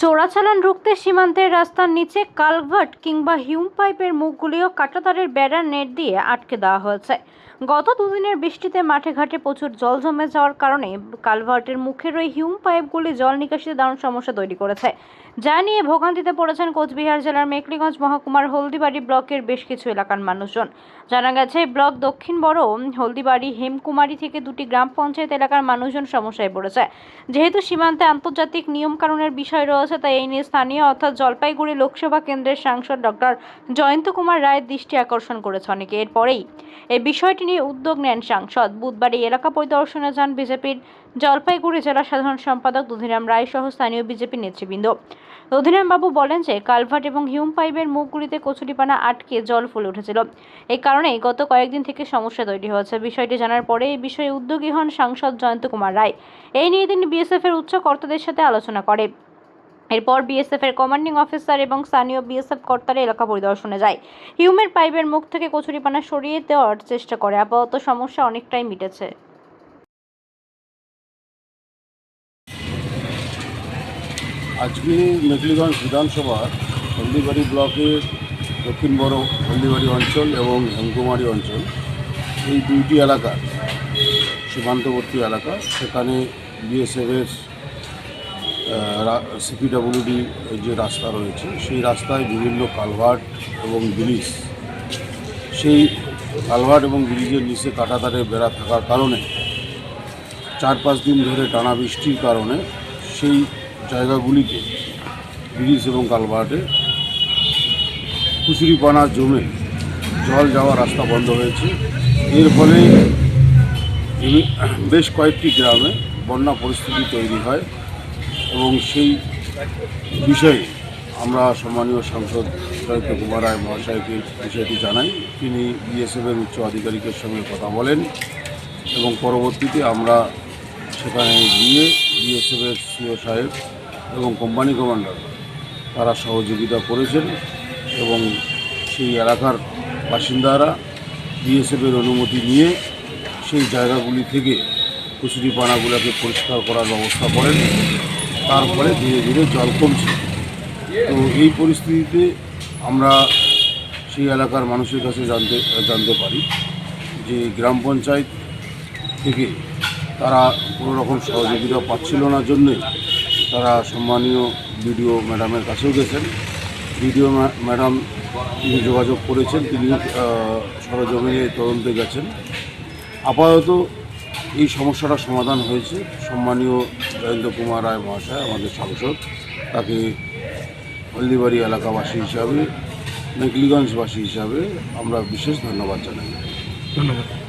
চোরাচালান রুখতে সীমান্তের রাস্তার নিচে কালভার্ট কিংবা হিউম পাইপের মুখগুলিও কাঁটাতারের বেড়ার নেট দিয়ে আটকে দেওয়া হয়েছে। গত দুদিনের বৃষ্টিতে মাঠে ঘাটে প্রচুর জল জমে যাওয়ার কারণে কালভার্টের মুখের ওই হিউম পাইপগুলি জল নিকাশিতে দারুণ সমস্যা তৈরি করেছে। যা নিয়ে ভোগান্তিতে পড়েছেন কোচবিহার জেলার মেকলিগঞ্জ মহকুমার হলদিবাড়ি ব্লকের বেশ কিছু এলাকার মানুষজন। জানা গেছে, ব্লক দক্ষিণ বড় হলদিবাড়ি হেমকুমারী থেকে দুটি গ্রাম পঞ্চায়েত এলাকার মানুষজন সমস্যায় পড়েছে। যেহেতু সীমান্তে আন্তর্জাতিক নিয়ম নিয়মকানুনের বিষয় রয়েছে তাই এই নিয়ে স্থানীয় অর্থাৎ জলপাইগুড়ি লোকসভা কেন্দ্রের সাংসদ ডক্টর জয়ন্ত কুমার রায়ের দৃষ্টি আকর্ষণ করেছে অনেকে। এরপরেই এই বিষয়টি নিয়ে উদ্যোগ নেন সাংসদ। বুধবার এই এলাকা পরিদর্শনে যান বিজেপির জলপাইগুড়ি জেলা সাধারণ সম্পাদক দুধিরাম রায় সহ স্থানীয় বিজেপি নেতৃবৃন্দ। বাবু বলেন যে, কালভার্ট এবং হিউম পাইপের মুখগুলিতে কচুরিপানা আটকে জল ফুলে উঠেছিল। এই কারণেই গত কয়েকদিন থেকে সমস্যা তৈরি হয়েছে। বিষয়টি জানার পরে এই বিষয়ে উদ্যোগী হন সাংসদ জয়ন্ত কুমার রায়। এই নিয়ে তিনি বিএসএফ এর উচ্চ কর্তাদের সাথে আলোচনা করে। এরপর বিএসএফ এর কমান্ডিং অফিসার এবং স্থানীয় বিএসএফ কর্তারা এলাকা পরিদর্শনে যায়। হিউমের পাইপের মুখ থেকে কচুরিপানা সরিয়ে দেওয়ার চেষ্টা করে। আপাতত সমস্যা অনেকটাই মিটেছে। আজকে মেঘলিগঞ্জ বিধানসভার হলদিবাড়ি ব্লকের দক্ষিণ বড় হলদিবাড়ি অঞ্চল এবং হেমকুমারী অঞ্চল, এই দুইটি এলাকা, সীমান্তবর্তী এলাকা, সেখানে বিএসএফের সিপিডাব্লিউডি যে রাস্তা রয়েছে, সেই রাস্তায় বিভিন্ন কালভার্ট এবং ব্রিজ, সেই কালভার্ট এবং ব্রিজের নিচে কাটাতারে বেড়া থাকার কারণে, চার পাঁচ দিন ধরে টানা বৃষ্টির কারণে সেই জায়গাগুলিতে ব্রিজ এবং কালভার্টে কুচুরিপানা জমে জল যাওয়ার রাস্তা বন্ধ হয়েছে। এর ফলে বেশ কয়েকটি গ্রামে বন্যা পরিস্থিতি তৈরি হয়। এবং সেই বিষয়ে আমরা সম্মানীয় সাংসদ জয়ন্ত কুমার রায় মহাশয়কে বিষয়টি জানাই। তিনি বিএসএফের উচ্চ আধিকারিকের সঙ্গে কথা বলেন এবং পরবর্তীতে আমরা সেখানে গিয়ে বিএসএফের সিও সাহেব এবং কোম্পানি কমান্ডার তারা সহযোগিতা করেছেন এবং সেই এলাকার বাসিন্দারা বিএসএফের অনুমতি নিয়ে সেই জায়গাগুলি থেকে কুচুরি পানাগুলোকে পরিষ্কার করার ব্যবস্থা করেন। তার ফলে ধীরে ধীরে জল কমছে। তো এই পরিস্থিতিতে আমরা সেই এলাকার মানুষের কাছে জানতে জানতে পারি যে গ্রাম পঞ্চায়েত থেকে তারা কোনো রকম সহযোগিতা পাচ্ছিল না জন্যে তারা সম্মানীয় বিডিও ম্যাডামের কাছেও গেছেন। বিডিও ম্যাডাম তিনি যোগাযোগ করেছেন, তিনি সরজমিনে তদন্তে গেছেন। আপাতত এই সমস্যাটা সমাধান হয়েছে। সম্মানীয় জয়ন্ত কুমার রায় মহাশয়, আমাদের সাংসদ, তাকে হলদিবাড়ি এলাকাবাসী হিসাবে, মেকলিগঞ্জবাসী হিসাবে আমরা বিশেষ ধন্যবাদ জানাই। ধন্যবাদ।